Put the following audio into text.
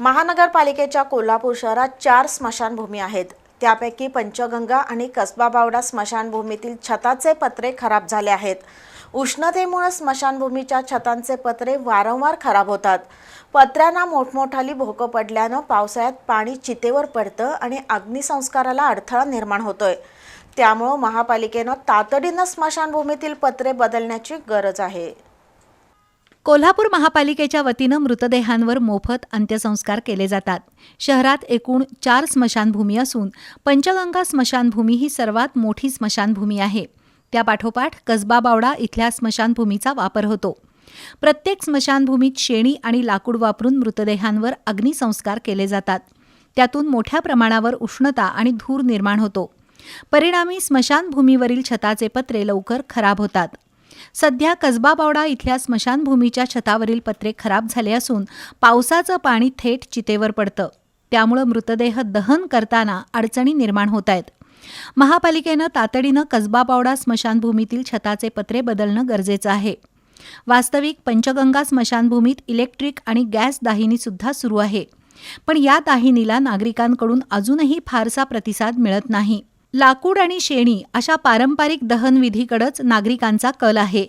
महानगरपालिकेच्या कोल्हापूर शहरात चार स्मशानभूमी आहेत. त्यापैकी पंचगंगा आणि कसबा बावडा स्मशानभूमीतील छताचे पत्रे खराब झाले आहेत. उष्णतेमुळे स्मशानभूमीच्या छतांचे पत्रे वारंवार खराब होतात. पत्र्यांना मोठमोठाली भोकं पडल्यानं पावसाळ्यात पाणी चितेवर पडतं आणि अग्निसंस्काराला अडथळा निर्माण होतोय. त्यामुळं महापालिकेनं तातडीनं स्मशानभूमीतील पत्रे बदलण्याची गरज आहे. कोल्हापूर महापालिकेच्या वतीनं मृतदेहांवर मोफत अंत्यसंस्कार केले जातात. शहरात एकूण चार स्मशानभूमी असून पंचगंगा स्मशानभूमी ही सर्वात मोठी स्मशानभूमी आहे. त्यापाठोपाठ कसबा बावडा इथल्या स्मशानभूमीचा वापर होतो. प्रत्येक स्मशानभूमीत शेणी आणि लाकूड वापरून मृतदेहांवर अग्निसंस्कार केले जातात. त्यातून मोठ्या प्रमाणावर उष्णता आणि धूर निर्माण होतो. परिणामी स्मशानभूमीवरील छताचे पत्रे लवकर खराब होतात. सध्या कसबा बावडा इथल्या स्मशानभूमीच्या छतावरील पत्रे खराब झाले असून पावसाचं पाणी थेट चितेवर पडतं. त्यामुळं मृतदेह दहन करताना अडचणी निर्माण होत आहेत. महापालिकेनं तातडीनं कसबा बावडा स्मशानभूमीतील छताचे पत्रे बदलणं गरजेचं आहे. वास्तविक पंचगंगा स्मशानभूमीत इलेक्ट्रिक आणि गॅस दाहिनी सुद्धा सुरू आहे. पण या दाहिनीला नागरिकांकडून अजूनही फारसा प्रतिसाद मिळत नाही. लाकूड आणि शेणी अशा पारंपरिक दहनविधीकडंच नागरिकांचा कल आहे.